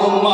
Allah.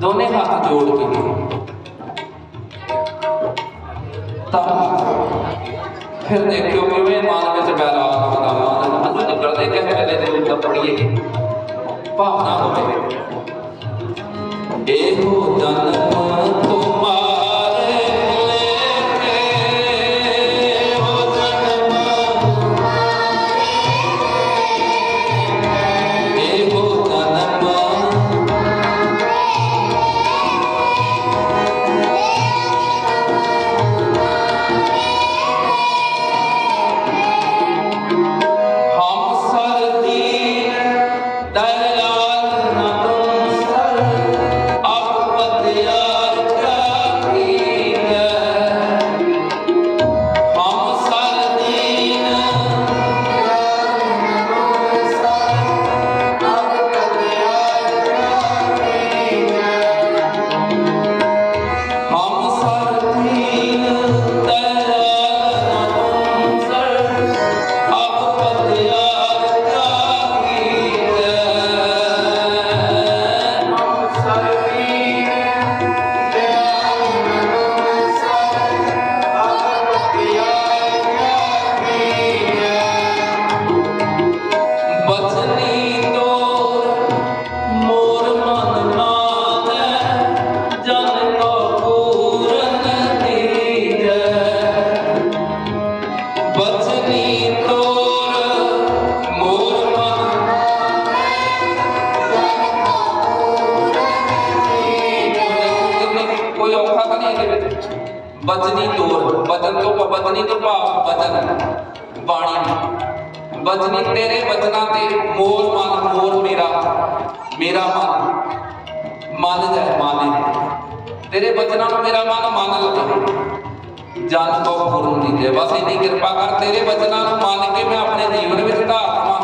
ਦੋਨੇ ਹੱਥ ਜੋੜ ਕੇ ਤਾਂ ਫਿਰ ਦੇਖਿਓ ਕਿਵੇਂ ਮਨ ਵਿੱਚ ਬੈਲਾਗ ਆਉਂਦਾ ਮਨ ਅੰਦਰ ਨਿਕਲਦੇ ਕਿਸ ਵੇਲੇ ਦੇ ਵਿੱਚ ਪੜੀਏ ਭਾਵਨਾ ਹੋਵੇ। ਇਹੋ ਜਨਮ ਬਚਨੀ ਤੋਰ ਬਚਨ ਤੋਂ ਬਚਨੀ ਤੋਂ ਭਾਵ ਬਚਨ ਬਾਣੀ। ਬਚਨੀ ਤੇਰੇ ਬਚਨਾਂ ਤੇ ਮੋਰ ਮਨ, ਮੋਰ ਮੇਰਾ ਮੇਰਾ ਮਨ। ਮਨ ਜੈ ਮਾਨੇ। ਤੇਰੇ ਬਚਨਾਂ ਨੂੰ ਮੇਰਾ ਮਨ ਮੰਨ ਲਵੇ। ਜਨ ਕੋ ਗੁਰੂ ਦੀ ਦੇ। ਬਸ ਇੰਨੀ ਕਿਰਪਾ ਕਰ ਤੇਰੇ ਬਚਨਾਂ ਨੂੰ ਮੰਨ ਕੇ ਮੈਂ ਆਪਣੇ ਜੀਵਨ ਵਿੱਚ ਧਾਰਨਾ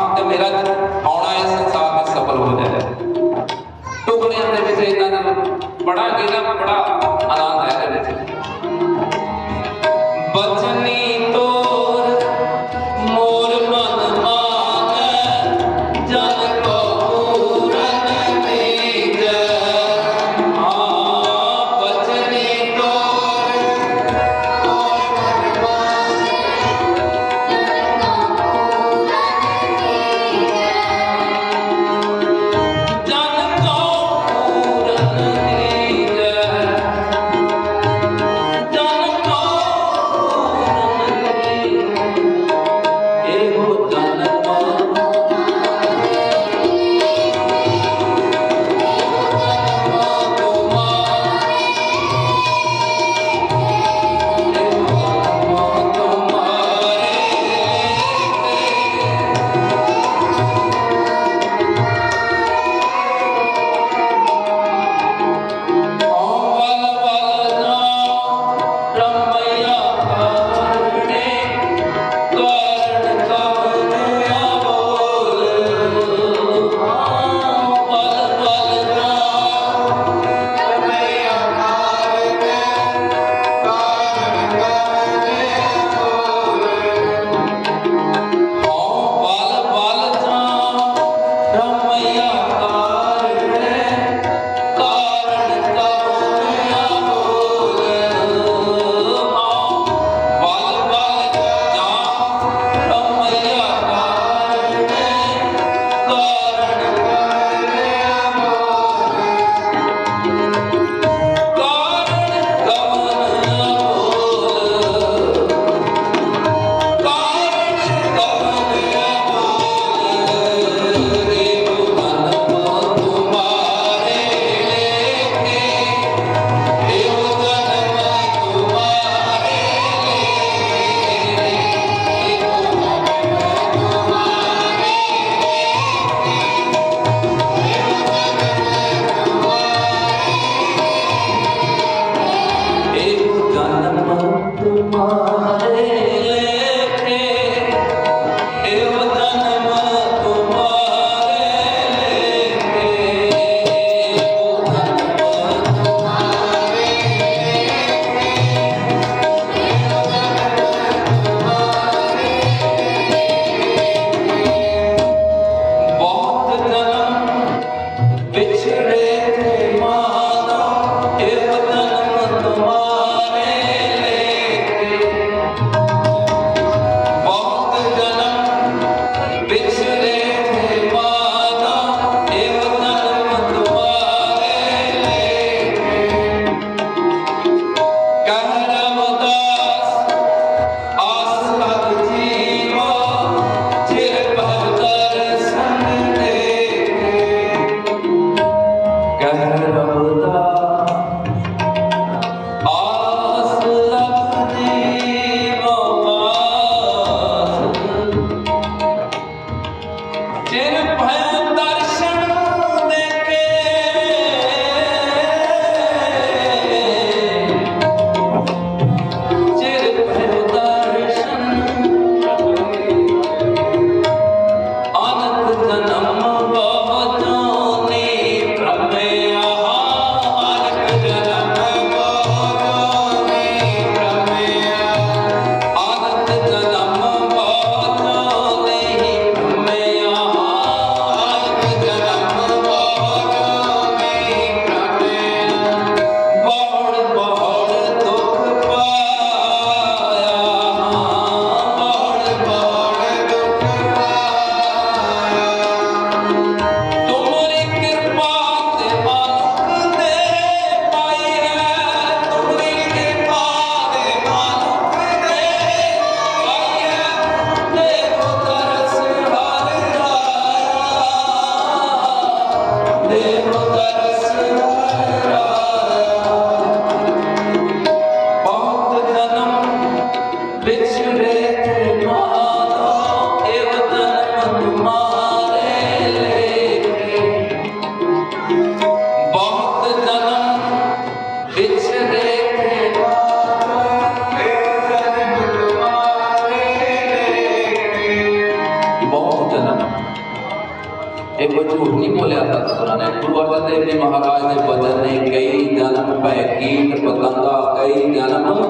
ਬੋਲਿਆ ਸਤਿਗੁਰਾਂ ਨੇ ਗੁਰੂ ਅਰਜਨ ਦੇਵ ਜੀ ਮਹਾਰਾਜ ਦੇ ਬਚਨ ਨੇ ਕਈ ਜਨਮ ਭੈ ਕੀਟ ਪਤੰਗਾ ਕਈ ਜਨਮ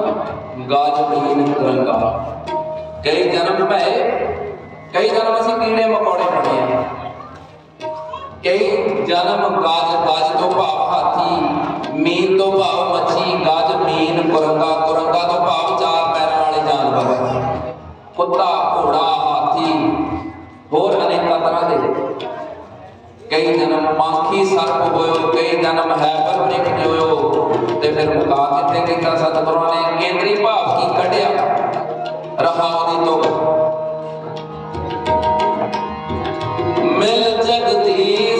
ਗਾਜ ਮਹੀਨ ਤਿਰੰਗਾ ਕਈ ਜਨਮ ਭੈ ਕਈ ਜਨਮ ਅਸੀਂ ਕੀੜੇ ਮਕੌੜੇ ਬਣੇ ਆ ਕਈ ਜਨਮ ਗਾਜ ਗਾਜ ਤੋਂ ਭਾਵ ਹਾਥੀ ਮੀਨ ਤੋਂ ਭਾਵ ਮੱਛੀ ਗਾਜ ਜਨਮ ਹੈ, ਪਰ ਨਿਕ ਜੋਇਓ ਤੇ ਫਿਰ ਮੁਕਾ ਦਿੱਤੇ ਕਿ ਤਾਂ ਸਤਿਗੁਰਾਂ ਨੇ? ਕੇਂਦਰੀ ਭਾਵ ਕੀ ਕੱਢਿਆ? ਰਹਾ ਉਹਦੀ ਤੋਂ ਮਿਲ ਜਗਤੀ